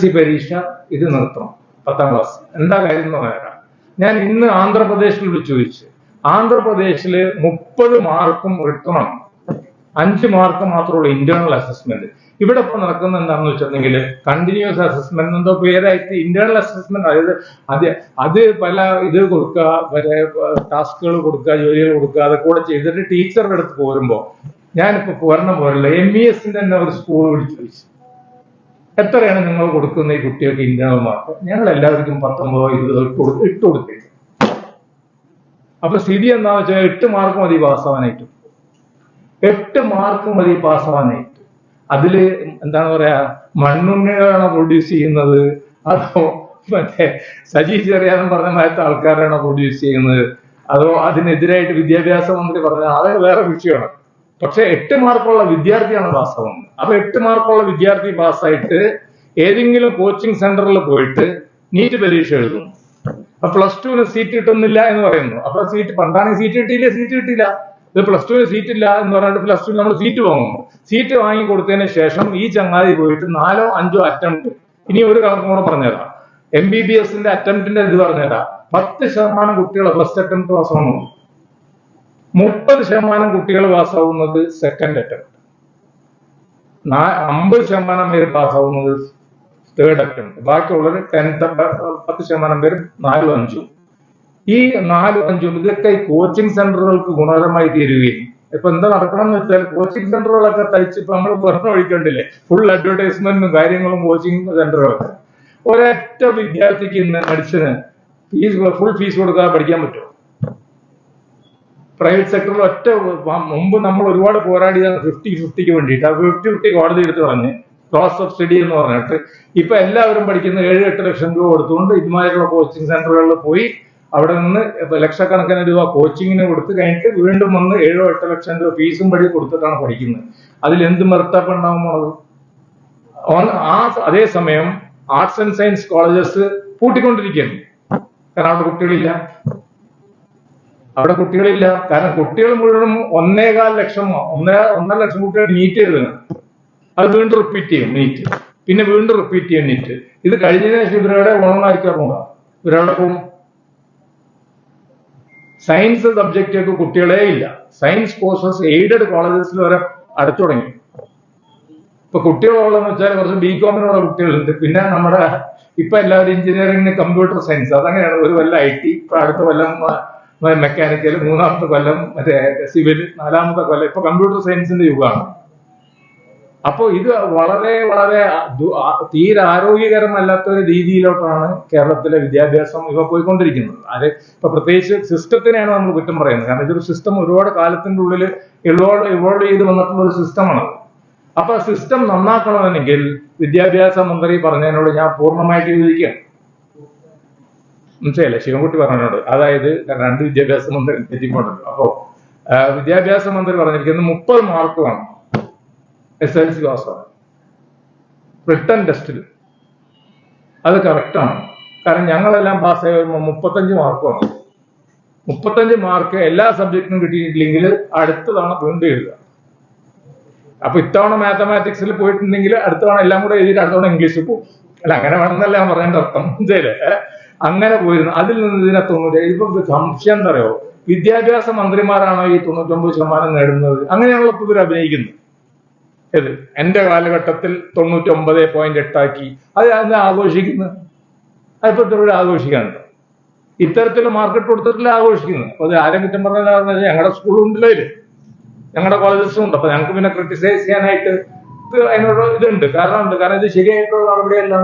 C പരീക്ഷ ഇത് നിർത്തണം. പത്താം ക്ലാസ്. എന്താ കാര്യം എന്ന് പറയാം. ഞാൻ ഇന്ന് ആന്ധ്രാപ്രദേശിൽ വിളിച്ചു ചോദിച്ചു. ആന്ധ്രാപ്രദേശിൽ മുപ്പത് മാർക്കും റിട്ടേൺ ആണ് അഞ്ച് മാർക്ക് മാത്രമുള്ള ഇന്റേണൽ അസസ്മെന്റ് ഇവിടെ ഇപ്പൊ നടക്കുന്ന എന്താണെന്ന് വെച്ചിട്ടുണ്ടെങ്കിൽ കണ്ടിന്യൂസ് അസസ്മെന്റ് എന്തോ പേരായിട്ട് ഇന്റേണൽ അസസ്മെന്റ് അതായത് അത് അത് പല ഇത് കൊടുക്കുക പല ടാസ്കുകൾ കൊടുക്കുക ജോലികൾ കൊടുക്കുക അതൊക്കെ കൂടെ ചെയ്തിട്ട് ടീച്ചറുടെ അടുത്ത് പോരുമ്പോ ഞാനിപ്പോ പോരണം പോരല്ലോ എം ഇ എസിന്റെ തന്നെ ഒരു സ്കൂൾ വിളിച്ചു എത്രയാണ് നിങ്ങൾ കൊടുക്കുന്ന ഈ കുട്ടികൾക്ക് ഇന്റേണൽ മാർക്ക് ഞങ്ങൾ എല്ലാവർക്കും പത്തൊമ്പതോ ഇരുപതോ ഇട്ട് കൊടു- ഇട്ട് കൊടുത്തിരുന്നു അപ്പൊ സ്ഥിതി എന്താണെന്ന് വെച്ചാൽ എട്ട് മാർക്ക് മതി പാസ്സാവാനായിട്ട് എട്ട് മാർക്ക് മതി പാസ്സാവാനായിട്ട് അതിൽ എന്താണ് പറയാ മണ്ണുണ്ണികളാണോ പ്രൊഡ്യൂസ് ചെയ്യുന്നത്? അതോ മറ്റേ സജി ചെറിയാന്ന് പറഞ്ഞ മാറ്റ ആൾക്കാരാണോ പ്രൊഡ്യൂസ് ചെയ്യുന്നത്? അതോ അതിനെതിരായിട്ട് വിദ്യാഭ്യാസ മന്ത്രി പറഞ്ഞ അത് വേറെ വിഷയമാണ്. പക്ഷെ എട്ട് മാർക്കുള്ള വിദ്യാർത്ഥിയാണ് പാസ്സാവുന്നത്. അപ്പൊ എട്ട് മാർക്കുള്ള വിദ്യാർത്ഥി പാസ്സായിട്ട് ഏതെങ്കിലും കോച്ചിങ് സെന്ററിൽ പോയിട്ട് നീറ്റ് പരീക്ഷ എഴുതും. അപ്പൊ പ്ലസ് ടുവിന് സീറ്റ് കിട്ടുന്നില്ല എന്ന് പറയുന്നു. അപ്പൊ സീറ്റ് പണ്ടാണെങ്കിൽ സീറ്റ് കിട്ടിയില്ല സീറ്റ് കിട്ടിയില്ല. ഇത് പ്ലസ് ടുവിന് സീറ്റ് ഇല്ല എന്ന് പറഞ്ഞിട്ട് പ്ലസ് ടുവിന് നമ്മൾ സീറ്റ് വാങ്ങുന്നു. സീറ്റ് വാങ്ങി കൊടുത്തതിന് ശേഷം ഈ ചങ്ങാതി പോയിട്ട് നാലോ അഞ്ചോ അറ്റംപ്റ്റ് ഇനി ഒരു കണക്കും കൂടെ പറഞ്ഞുതരാം. എം ബി ബി എസിന്റെ അറ്റംപ്റ്റിന്റെ ഇത് പറഞ്ഞുതരാം. പത്ത് ശതമാനം കുട്ടികളെ ഫസ്റ്റ് അറ്റംപ്റ്റ് പാസ്സാവുന്നു മുപ്പത് ശതമാനം കുട്ടികൾ പാസ്സാവുന്നത് സെക്കൻഡ് അറ്റംപ്റ്റ് അമ്പത് ശതമാനം പേര് പാസ്സാവുന്നത് തേർഡ് അറ്റംപ്റ്റ് ബാക്കിയുള്ളത് ടെൻത്ത് പത്ത് ശതമാനം പേര് നാലും അഞ്ചും. ഈ നാലും അഞ്ചും ഇതൊക്കെ ഈ കോച്ചിങ് സെന്ററുകൾക്ക് ഗുണകരമായി തീരുകയും. ഇപ്പൊ എന്താ നടക്കണം എന്ന് വെച്ചാൽ കോച്ചിങ് സെന്ററുകളൊക്കെ തയ്ച്ച് ഇപ്പൊ നമ്മൾ പറഞ്ഞു ഒഴിക്കണ്ടില്ലേ ഫുൾ അഡ്വർടൈസ്മെന്റും കാര്യങ്ങളും കോച്ചിങ് സെന്ററുകളൊക്കെ ഒരൊറ്റ വിദ്യാർത്ഥിക്ക് ഇന്ന് മെഡിസിന് ഫീസ് ഫുൾ ഫീസ് കൊടുക്കാതെ പഠിക്കാൻ പറ്റുമോ? പ്രൈവറ്റ് സെക്ടറിൽ ഒറ്റ മുമ്പ് നമ്മൾ ഒരുപാട് പോരാടിയതാണ് ഫിഫ്റ്റി ഫിഫ്റ്റിക്ക് വേണ്ടിയിട്ട്. ആ ഫിഫ്റ്റി ഫിഫ്റ്റി കോടതി എടുത്ത് പറഞ്ഞ് ക്രോസ് സബ്സിഡി എന്ന് പറഞ്ഞിട്ട്. ഇപ്പൊ എല്ലാവരും പഠിക്കുന്ന ഏഴ് എട്ട് ലക്ഷം രൂപ കൊടുത്തുകൊണ്ട് ഇതുമായിട്ടുള്ള കോച്ചിങ് സെന്ററുകളിൽ പോയി അവിടെ നിന്ന് ലക്ഷക്കണക്കിന് രൂപ കോച്ചിങ്ങിന് കൊടുത്ത് കഴിഞ്ഞിട്ട് വീണ്ടും വന്ന് ഏഴോ എട്ടോ ലക്ഷം രൂപ ഫീസും പടി കൊടുത്തിട്ടാണ് പഠിക്കുന്നത്. അതിൽ എന്ത് ഓൺ- ആ അതേസമയം ആർട്സ് ആൻഡ് സയൻസ് കോളേജസ് പൂട്ടിക്കൊണ്ടിരിക്കുകയാണ്. കാരണം അവിടെ കുട്ടികളില്ല. അവിടെ കുട്ടികളില്ല. കാരണം കുട്ടികൾ മുഴുവനും ഒന്നേകാൽ ലക്ഷം ഒന്നേ ഒന്നര ലക്ഷം കുട്ടികൾ നീറ്റ് എഴുതണം അത് വീണ്ടും റിപ്പീറ്റ് ചെയ്യും നീറ്റ് പിന്നെ വീണ്ടും റിപ്പീറ്റ് ചെയ്യും നീറ്റ് ഇത് കഴിഞ്ഞതിന് ശേഷം ഇവരുടെ ഓണമായിരിക്കാൻ പോകാം ഇവരുടെ പോകും സയൻസ് സബ്ജക്റ്റൊക്കെ കുട്ടികളെ ഇല്ല. സയൻസ് കോഴ്സസ് എയ്ഡഡ് കോളേജസിൽ വരെ അടച്ചു തുടങ്ങി. ഇപ്പൊ കുട്ടികളുള്ളതെന്ന് വെച്ചാൽ കുറച്ച് ബി കോമിനുള്ള കുട്ടികളുണ്ട്. പിന്നെ നമ്മുടെ ഇപ്പൊ എല്ലാവരും എഞ്ചിനീയറിംഗിന് കമ്പ്യൂട്ടർ സയൻസ് അതങ്ങനെയാണ്. ഒരു വല്ല ഐ ടി ഇപ്പൊ അടുത്ത കൊല്ലം മെക്കാനിക്കൽ മൂന്നാമത്തെ കൊല്ലം മറ്റേ സിവിൽ നാലാമത്തെ കൊല്ലം ഇപ്പൊ കമ്പ്യൂട്ടർ സയൻസിന്റെ യുഗമാണ്. അപ്പോൾ ഇത് വളരെ വളരെ തീരെ ആരോഗ്യകരമല്ലാത്ത ഒരു രീതിയിലോട്ടാണ് കേരളത്തിലെ വിദ്യാഭ്യാസം ഇവ പോയിക്കൊണ്ടിരിക്കുന്നത്. അത് ഇപ്പൊ പ്രത്യേകിച്ച് സിസ്റ്റത്തിനെയാണ് നമ്മൾ കുറ്റം പറയുന്നത്. കാരണം ഇതൊരു സിസ്റ്റം ഒരുപാട് കാലത്തിന്റെ ഉള്ളിൽ ഇവോൾവ് ഇവോൾവ് ചെയ്ത് വന്നിട്ടുള്ള ഒരു സിസ്റ്റമാണ് അപ്പൊ സിസ്റ്റം നന്നാക്കണമെങ്കിൽ വിദ്യാഭ്യാസ മന്ത്രി പറഞ്ഞതിനോട് ഞാൻ പൂർണമായിട്ട് യോജിക്കുകയാണ്. മനസ്സിലായില്ലേ? ശിവൻകുട്ടി പറഞ്ഞോട് അതായത് രണ്ട് വിദ്യാഭ്യാസ മന്ത്രി എത്തിപ്പോണ്ടല്ലോ അപ്പോ വിദ്യാഭ്യാസ മന്ത്രി പറഞ്ഞിരിക്കുന്നത് മുപ്പത് മാർക്ക് വേണം. എസ് എൽ സി പാസ്സാണ് റിട്ടേൺ ടെസ്റ്റിൽ അത് കറക്റ്റാണ് കാരണം ഞങ്ങളെല്ലാം പാസ്സായി വരുമ്പോൾ മുപ്പത്തഞ്ച് മാർക്ക് വേണം. മുപ്പത്തഞ്ച് മാർക്ക് എല്ലാ സബ്ജക്റ്റിനും കിട്ടിയിട്ടില്ലെങ്കിൽ അടുത്ത തവണ വീണ്ടും എഴുതുക. അപ്പൊ ഇത്തവണ മാത്തമാറ്റിക്സിൽ പോയിട്ടുണ്ടെങ്കിൽ അടുത്ത തവണ എല്ലാം കൂടെ എഴുതിയിട്ട് അടുത്ത തവണ ഇംഗ്ലീഷിൽ പോകും അല്ല അങ്ങനെ വേണമെന്നല്ല ഞാൻ പറയേണ്ട അർത്ഥം. മനസ്സിലായില്ലേ? അങ്ങനെ പോയിരുന്നു. അതിൽ നിന്ന് ഇതിനെ തൊണ്ണൂറ്റി ഇപ്പൊ സംശയം എന്താ വിദ്യാഭ്യാസ മന്ത്രിമാരാണോ ഈ തൊണ്ണൂറ്റൊമ്പത് ശതമാനം നേടുന്നത്? അങ്ങനെയാണല്ലോ ഇപ്പൊ ഇവർ അഭിനയിക്കുന്നത്. ഏത്? എന്റെ കാലഘട്ടത്തിൽ തൊണ്ണൂറ്റൊമ്പത് പോയിന്റ് എട്ടാക്കി അത് അതിനെ ആഘോഷിക്കുന്നത് അതിപ്പോ ഇത്ര ആഘോഷിക്കാനുണ്ട്. ഇത്തരത്തിൽ മാർക്കറ്റ് കൊടുത്തിട്ടില്ല ആഘോഷിക്കുന്നത് അപ്പൊ അത് ആരും കുറ്റം പറഞ്ഞാൽ ഞങ്ങളുടെ സ്കൂളുണ്ടല്ലോ ഇത്. ഞങ്ങളുടെ കോളേജസും ഉണ്ട്. അപ്പൊ ഞങ്ങൾക്ക് പിന്നെ ക്രിട്ടിസൈസ് ചെയ്യാനായിട്ട് അതിനോട് ഇതുണ്ട്. കാരണം ഉണ്ട് കാരണം ഇത് ശരിയായിട്ടുള്ള നടപടിയല്ല.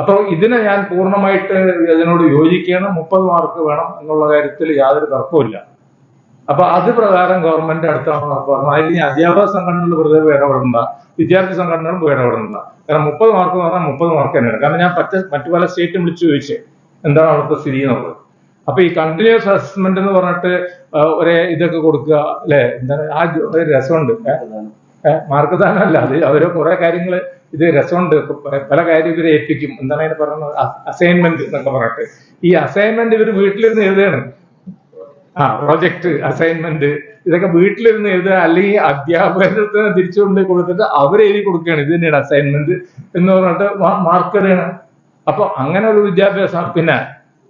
അപ്പൊ ഇതിനെ ഞാൻ പൂർണമായിട്ട് അതിനോട് യോജിക്കുകയാണ്. മുപ്പത് മാർക്ക് വേണം എന്നുള്ള കാര്യത്തിൽ യാതൊരു തർക്കവുമില്ല. അപ്പൊ അത് പ്രകാരം ഗവൺമെന്റ് അടുത്ത പറഞ്ഞു അതിൽ ഇനി അധ്യാപക സംഘടനകൾ വെറുതെ ഇടപെടണ്ട. വിദ്യാർത്ഥി സംഘടനകളും ഇടപെടണ്ട. കാരണം മുപ്പത് മാർക്ക് പറഞ്ഞാൽ മുപ്പത് മാർക്ക് തന്നെയാണ്. കാരണം ഞാൻ മറ്റ് മറ്റു പല സ്റ്റേറ്റും വിളിച്ചു ചോദിച്ചേ എന്താണ് അവിടുത്തെ സ്ഥിതി എന്നുള്ളത്. അപ്പൊ ഈ കണ്ടിന്യൂസ് അസസ്മെന്റ് എന്ന് പറഞ്ഞിട്ട് ഒരേ ഇതൊക്കെ കൊടുക്കുക അല്ലെ? എന്താണ്? ആ ഒരു രസമുണ്ട്. മാർക്ക് ദാനമല്ല അത് അവർ കുറെ കാര്യങ്ങൾ ഇത് രസമുണ്ട്. പല കാര്യം ഇവരെ ഏൽപ്പിക്കും. എന്താണ് അതിന് പറയുന്നത്? അസൈൻമെന്റ് എന്നൊക്കെ പറഞ്ഞിട്ട്. ഈ അസൈൻമെന്റ് ഇവർ വീട്ടിലിരുന്ന് എഴുതുകയാണ് ആ പ്രോജക്റ്റ് അസൈൻമെന്റ് ഇതൊക്കെ വീട്ടിലിരുന്ന് എഴുതുക അല്ലെങ്കിൽ അധ്യാപകരുടെ തിരിച്ചുകൊണ്ട് കൊടുത്തിട്ട് അവർ എഴുതി കൊടുക്കുകയാണ്. ഇത് തന്നെയാണ് അസൈൻമെന്റ് എന്ന് പറഞ്ഞിട്ട് മാർക്ക് ഇടുകയാണ് അപ്പൊ അങ്ങനെ ഒരു വിദ്യാഭ്യാസം പിന്നെ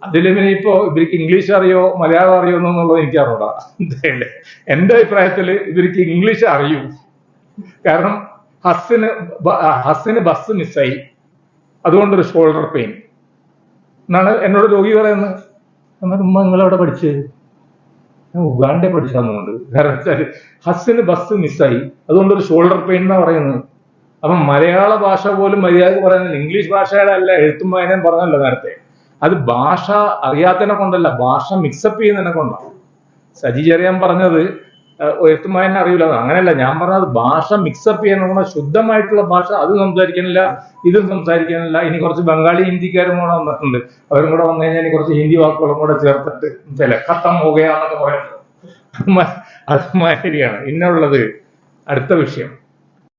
അതിൽ പിന്നെ ഇപ്പോ ഇവർക്ക് ഇംഗ്ലീഷ് അറിയോ മലയാളം അറിയോ എന്നുള്ളത് എനിക്ക് അറിയാം. എന്റെ അഭിപ്രായത്തിൽ ഇവർക്ക് ഇംഗ്ലീഷ് അറിയൂ. കാരണം ഹസ്സിന് ഹസ്സിന് ബസ് മിസ്സായി. അതുകൊണ്ടൊരു ഷോൾഡർ പെയിൻ എന്നാണ് എന്നോട് രോഗി പറയുന്നത്. എന്നാൽ ഉമ്മ നിങ്ങൾ അവിടെ പഠിച്ചത് ഞാൻ ഉഗാണ്ടെ പഠിച്ചതുകൊണ്ട് കാരണം വെച്ചാൽ ഹസ്സിന് ബസ് മിസ്സായി. അതുകൊണ്ടൊരു ഷോൾഡർ പെയിൻ എന്നാണ് പറയുന്നത്. അപ്പം മലയാള ഭാഷ പോലും മര്യാദ പറയുന്നില്ല. ഇംഗ്ലീഷ് ഭാഷയുടെ അല്ല എഴുത്തും വായനയും പറഞ്ഞല്ലോ നേരത്തെ. അത് ഭാഷ അറിയാത്തതിനെ കൊണ്ടല്ല ഭാഷ മിക്സപ്പ് ചെയ്യുന്നതിനെ കൊണ്ടാണ്. സജി ചെറിയാൻ പറഞ്ഞത് വായന അറിയില്ല. അങ്ങനെയല്ല ഞാൻ പറഞ്ഞത് ഭാഷ മിക്സപ്പ് ചെയ്യണം ശുദ്ധമായിട്ടുള്ള ഭാഷ അത് സംസാരിക്കാനില്ല ഇതും സംസാരിക്കാനില്ല. ഇനി കുറച്ച് ബംഗാളി ഹിന്ദിക്കാരും കൂടെ വന്നിട്ടുണ്ട്. അവരും കൂടെ വന്നു കഴിഞ്ഞാൽ ഇനി കുറച്ച് ഹിന്ദി വാക്കുകളും കൂടെ ചേർത്തിട്ട് ചില ഖത്തം പോകുകയാന്നൊക്കെ പറയുന്നത് അത് മാതിരിയാണ്. ഇന്നുള്ളത് അടുത്ത വിഷയം.